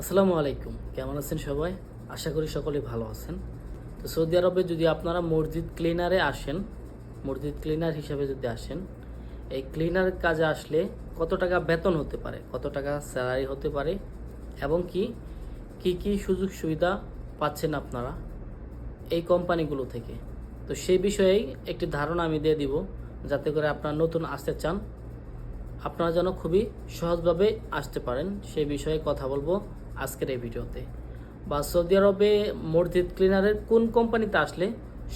আসসালামু আলাইকুম। কেমন আছেন সবাই? আশা করি সকলেই ভালো আছেন। তো সৌদি আরবে যদি আপনারা মসজিদ ক্লিনারে আসেন, মসজিদ ক্লিনার হিসাবে যদি আসেন, এই ক্লিনার কাজে আসলে কত টাকা বেতন হতে পারে, কত টাকা স্যালারি হতে পারে, এবং কি কি কি সুযোগ সুবিধা পাচ্ছেন আপনারা এই কোম্পানিগুলো থেকে? তো সেই বিষয়েই একটি ধারণা আমি দিয়ে দিব, যাতে করে আপনারা নতুন আসতে চান। আপনারা যেন খুবই সহজভাবে আসতে পারেন, সেই বিষয়ে কথা বলব আজকের এই ভিডিওতে। বা সৌদি আরবে মসজিদ ক্লিনারের কোন কোম্পানিতে আসলে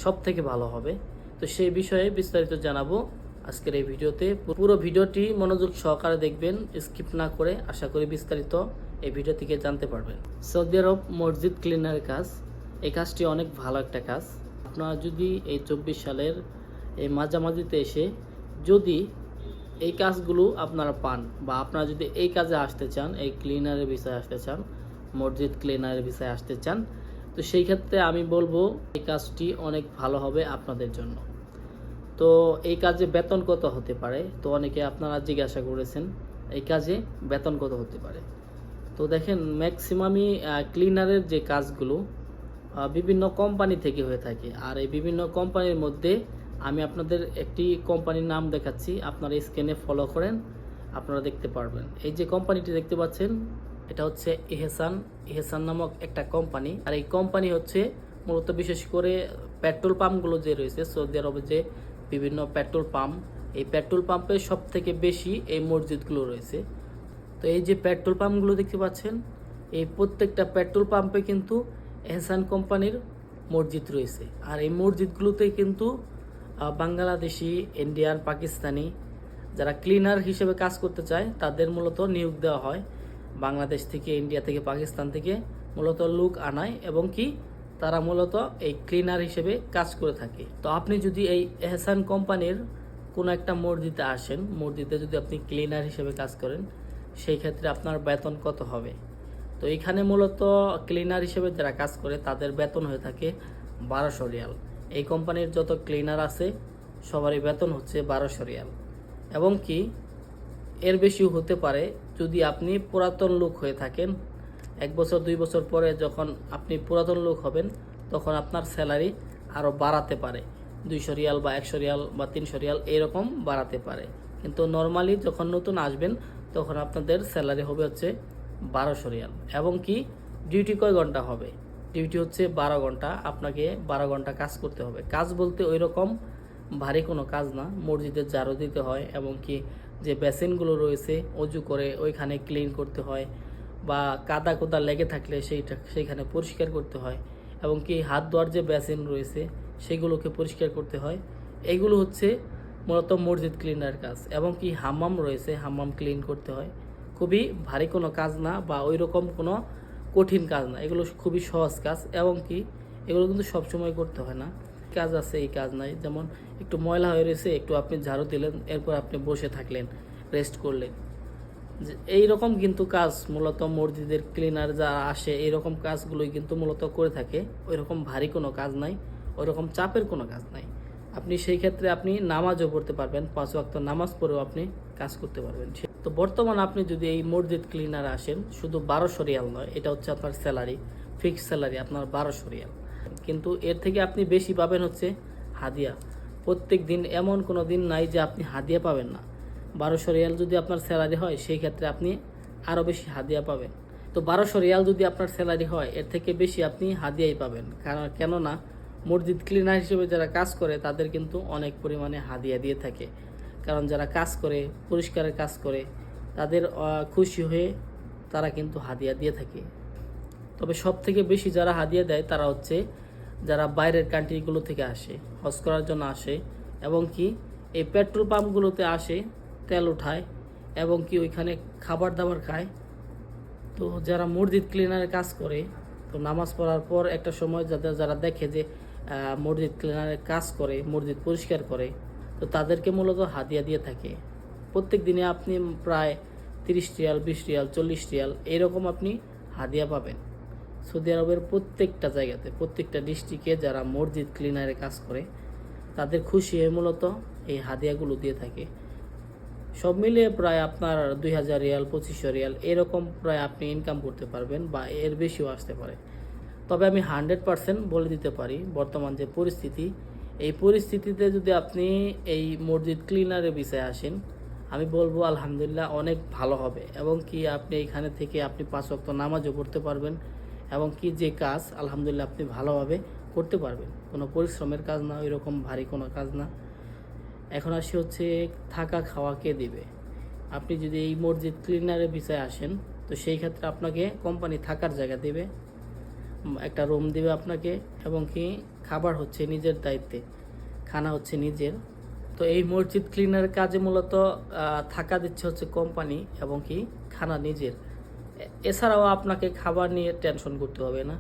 সব থেকে ভালো হবে? তো সেই বিষয়ে বিস্তারিত জানাব আজকের এই ভিডিওতে। পুরো ভিডিওটি মনোযোগ সহকারে দেখবেন, স্কিপ না করে আশা করি বিস্তারিত এই ভিডিও থেকে জানতে পারবেন। সৌদি আরব মসজিদ ক্লিনারের কাজ, এই কাজটি অনেক ভালো একটা কাজ। আপনারা যদি এই চব্বিশ সালের এই মাঝামাঝিতে এসে যদি এই কাজগুলো আপনারা পান বা আপনারা যদি এই কাজে আসতে চান, এই ক্লিনারের বিষয়ে আসতে চান, মসজিদ ক্লিনারের বিষয়ে আসতে চান, তো সেই ক্ষেত্রে আমি বলব এই কাজটি অনেক ভালো হবে আপনাদের জন্য। তো এই কাজে বেতন কত হতে পারে? তো অনেকে আপনারা জিজ্ঞাসা করেছেন, এই কাজে বেতন কত হতে পারে? তো দেখেন ম্যাক্সিমামই ক্লিনারের যে কাজগুলো বিভিন্ন কোম্পানি থেকে হয়ে থাকে। আর এই বিভিন্ন কোম্পানির মধ্যে আমি আপনাদের একটি কোম্পানির নাম দেখাচ্ছি। আপনারা স্ক্রিনে ফলো করেন, আপনারা দেখতে পারবেন। এই যে কোম্পানিটি দেখতে পাচ্ছেন, এটা হচ্ছে ইহেসান ইহেসান নামক একটা কোম্পানি। আর এই কোম্পানি হচ্ছে মূলত বিশেষ করে পেট্রোল পাম্পগুলো যে রয়েছে, সৌদি আরবে যে বিভিন্ন পেট্রোল পাম্প, এই পেট্রোল পাম্পে সব থেকে বেশি এই মসজিদগুলো রয়েছে। তো এই যে পেট্রোল পাম্পগুলো দেখতে পাচ্ছেন, এই প্রত্যেকটা পেট্রোল পাম্পে কিন্তু এহসান কোম্পানির মসজিদ রয়েছে। আর এই মসজিদগুলোতে কিন্তু বাংলাদেশি ইন্ডিয়ান পাকিস্তানি যারা ক্লিনার হিসেবে কাজ করতে চায়, তাদের মূলত নিয়োগ দেওয়া হয় বাংলাদেশ থেকে ইন্ডিয়া থেকে, পাকিস্তান থেকে মূলত লোক আনায় এবং কি তারা মূলত এই ক্লিনার হিসেবে কাজ করে থাকে। তো আপনি যদি এই এহসান কোম্পানির কোনো একটা মসজিদে আসেন মসজিদে যদি আপনি ক্লিনার হিসেবে কাজ করেন, সেই ক্ষেত্রে আপনার বেতন কত হবে? তো এখানে মূলত ক্লিনার হিসেবে যারা কাজ করে, তাদের বেতন হয়ে থাকে বারোশো রিয়াল। এই কোম্পানির যত ক্লিনার আছে, সবারই বেতন হচ্ছে বারোশো রিয়াল। এবং কি, এর বেশিও হতে পারে যদি আপনি পুরাতন লোক হয়ে থাকেন। এক বছর, দুই বছর পরে যখন আপনি পুরাতন লোক হবেন, তখন আপনার স্যালারি আরও বাড়াতে পারে। দুইশো রিয়াল বা একশো রিয়াল বা তিনশো রিয়াল এরকম বাড়াতে পারে। কিন্তু নর্মালি যখন নতুন আসবেন, তখন আপনাদের স্যালারি হবে হচ্ছে বারোশো রিয়াল। এবং কি ডিউটি কয় ঘণ্টা হবে? ডিউটি হচ্ছে বারো ঘণ্টা। আপনাকে বারো ঘণ্টা কাজ করতে হবে। কাজ বলতে ওই রকম ভারী কোনো কাজ না। মসজিদে জারো দিতে হয় এবং কি যে বেসিনগুলো রয়েছে অজু করে ওইখানে ক্লিন করতে হয় বা কাদা কোদা লেগে থাকলে সেইটা সেইখানে পরিষ্কার করতে হয় এবং কি হাত ধোয়ার যে বেসিন রয়েছে, সেগুলোকে পরিষ্কার করতে হয়। এইগুলো হচ্ছে মূলত মসজিদ ক্লিনার কাজ এবং কি হাম্মাম রয়েছে, হাম্মাম ক্লিন করতে হয়। খুবই ভারী কোনো কাজ না বা ওই রকম কোনো কঠিন কাজ না, এগুলো খুবই সহজ কাজ এবং কি এগুলো কিন্তু সবসময় করতে হয় না। কাজ আছে, এই কাজ নাই। যেমন একটু ময়লা হয়ে রয়েছে, একটু আপনি ঝাড়ু দিলেন, এরপর আপনি বসে থাকলেন রেস্ট করলেন। যে এই রকম কিন্তু কাজ মূলত মসজিদের ক্লিনার যারা আসে এই রকম কাজগুলোই কিন্তু মূলত করে থাকে। ওই রকম ভারী কোনো কাজ নাই ওই রকম চাপের কোনো কাজ নাই। আপনি সেই ক্ষেত্রে আপনি নামাজও পড়তে পারবেন, পাঁচ ওয়াক্ত নামাজ পড়েও আপনি কাজ করতে পারবেন। তো বর্তমান আপনি যদি এই মসজিদ ক্লিনার আসেন, শুধু বারোশো রিয়াল নয়, এটা হচ্ছে আপনার স্যালারি ফিক্সড স্যালারি আপনার বারোশো রিয়াল। কিন্তু এর থেকে আপনি বেশি পাবেন হচ্ছে হাদিয়া। প্রত্যেক দিন এমন কোনো দিন নাই যে আপনি হাদিয়া পাবেন না। বারোশো রিয়াল যদি আপনার স্যালারি হয়, সেই ক্ষেত্রে আপনি আরও বেশি হাদিয়া পাবেন। তো বারোশো রিয়াল যদি আপনার স্যালারি হয়, এর থেকে বেশি আপনি হাদিয়াই পাবেন। কারণ, কেননা মসজিদ ক্লিনার হিসেবে যারা কাজ করে, তাদের কিন্তু অনেক পরিমাণে হাদিয়া দিয়ে থাকে। কারণ যারা কাজ করে, পরিষ্কারের কাজ করে, তাদের খুশি হয়ে তারা কিন্তু হাদিয়া দিয়ে থাকে। তবে সব থেকে বেশি যারা হাদিয়া দেয়, তারা হচ্ছে যারা বাইরের কান্ট্রিগুলো থেকে আসে, হজ করার জন্য আসে, এবং কি এই পেট্রোল পাম্পগুলোতে আসে, তেল উঠায়, এবং কি ওইখানে খাবার দাবার খায়। তো যারা মসজিদ ক্লিনারের কাজ করে, তো নামাজ পড়ার পর একটা সময় যাদের, যারা দেখে যে মসজিদ ক্লিনারের কাজ করে, মসজিদ পরিষ্কার করে, তো তাদেরকে মূলত হাদিয়া দিয়ে থাকে। প্রত্যেক দিনে আপনি প্রায় তিরিশ রিয়াল, বিশ রিয়াল, চল্লিশ রিয়াল এরকম আপনি হাদিয়া পাবেন। সৌদি আরবের প্রত্যেকটা জায়গাতে, প্রত্যেকটা ডিস্ট্রিক্টে যারা মসজিদ ক্লিনারে কাজ করে, তাদের খুশি হয়ে মূলত এই হাদিয়াগুলো দিয়ে থাকে। সব মিলিয়ে প্রায় আপনার দুই হাজার রিয়াল, পঁচিশশো রিয়াল এরকম প্রায় আপনি ইনকাম করতে পারবেন বা এর বেশিও আসতে পারে। তবে আমি হান্ড্রেড পারসেন্ট বলে দিতে পারি বর্তমান যে পরিস্থিতি। এই পরিস্থিতিতে যদি আপনি এই মসজিদ ক্লিনারের বিষয়ে আসেন, আমি বলব আলহামদুলিল্লাহ অনেক ভালো হবে এবং কি আপনি এখানে থেকে আপনি পাঁচ ওয়াক্ত নামাজও পড়তে পারবেন এবং কি যে কাজ আলহামদুলিল্লাহ আপনি ভালোভাবে করতে পারবেন। কোনো পরিশ্রমের কাজ না, ওইরকম ভারী কোনো কাজ না। এখন আসি হচ্ছে থাকা খাওয়া কে দিবে? আপনি যদি এই মসজিদ ক্লিনারের বিষয়ে আসেন, তো সেই ক্ষেত্রে আপনাকে কোম্পানি থাকার জায়গা দেবে। একটা রুম দেবে আপনাকে এবং কি খাবার হচ্ছে নিজের দায়িত্বে, খানা হচ্ছে নিজের। তো এই মসজিদ ক্লিনারের কাজে মূলত থাকা দিচ্ছে হচ্ছে কোম্পানি এবং কি খানা নিজের। এছাড়াও আপনাকে খাবার নিয়ে টেনশন করতে হবে না।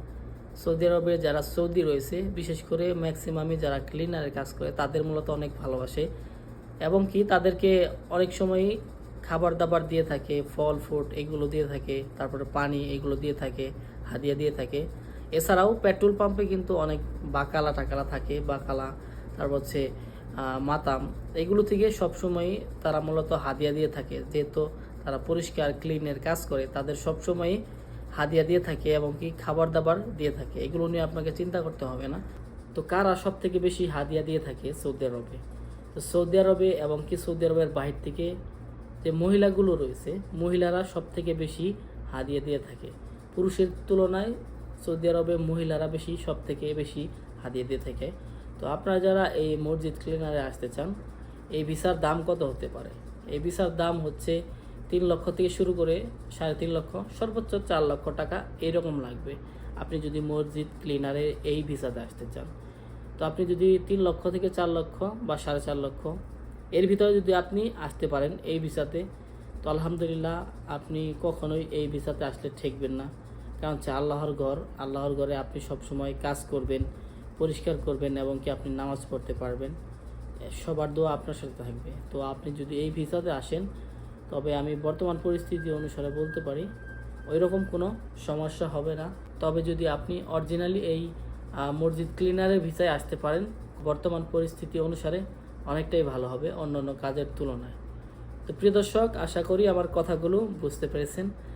সৌদি আরবে যারা সৌদি রয়েছে, বিশেষ করে ম্যাক্সিমামই যারা ক্লিনারের কাজ করে, তাদের মূলত অনেক ভালোবাসে এবং কি তাদেরকে অনেক সময়ই খাবার দাবার দিয়ে থাকে, ফল ফ্রুট এগুলো দিয়ে থাকে, তারপরে পানি এগুলো দিয়ে থাকে, হাদিয়া দিয়ে থাকে। এছাড়াও পেট্রোল পাম্পে কিন্তু অনেক বাকালা টাকালা থাকে, বাকালা, তারপর হচ্ছে মাতাম, এগুলো থেকে সবসময় তারা মূলত হাদিয়া দিয়ে থাকে। যেহেতু তারা পরিষ্কার, ক্লিনের কাজ করে, তাদের সবসময় হাদিয়া দিয়ে থাকে এবং কি খাবার দাবার দিয়ে থাকে। এগুলো নিয়ে আপনাকে চিন্তা করতে হবে না। তো কারা সব থেকে বেশি হাদিয়া দিয়ে থাকে সৌদি আরবে? তো সৌদি আরবে এবং কি সৌদি আরবের বাহির থেকে যে মহিলাগুলো রয়েছে, মহিলারা সব থেকে বেশি হাদিয়া দিয়ে থাকে। পুরুষের তুলনায় সৌদি আরবে মহিলারা বেশি সব থেকে বেশি হাতিয়ে দিয়ে থাকে। তো আপনারা যারা এই মসজিদ ক্লিনারে আসতে চান, এই ভিসার দাম কত হতে পারে? এই ভিসার দাম হচ্ছে তিন লক্ষ থেকে শুরু করে সাড়ে তিন লক্ষ, সর্বোচ্চ চার লক্ষ টাকা এইরকম লাগবে। আপনি যদি মসজিদ ক্লিনারে এই ভিসাতে আসতে চান, তো আপনি যদি তিন লক্ষ থেকে চার লক্ষ বা সাড়ে চার লক্ষ, এর ভিতরে যদি আপনি আসতে পারেন এই ভিসাতে, তো আলহামদুলিল্লাহ আপনি কখনোই এই ভিসাতে আসলে ঠেকবেন না। কারণ হচ্ছে আল্লাহর ঘর, আল্লাহর ঘরে আপনি সব সময় কাজ করবেন, পরিষ্কার করবেন এবং কি আপনি নামাজ পড়তে পারবেন। সবার দোয়া আপনার সাথে থাকবে। তো আপনি যদি এই ভিসাতে আসেন, তবে আমি বর্তমান পরিস্থিতি অনুসারে বলতে পারি ওই রকম কোনো সমস্যা হবে না। তবে যদি আপনি অরিজিনালি এই মসজিদ ক্লিনারের ভিসায় আসতে পারেন, বর্তমান পরিস্থিতি অনুসারে অনেকটাই ভালো হবে অন্য কাজের তুলনায়। তো প্রিয় দর্শক, আশা করি আমার কথাগুলো বুঝতে পেরেছেন।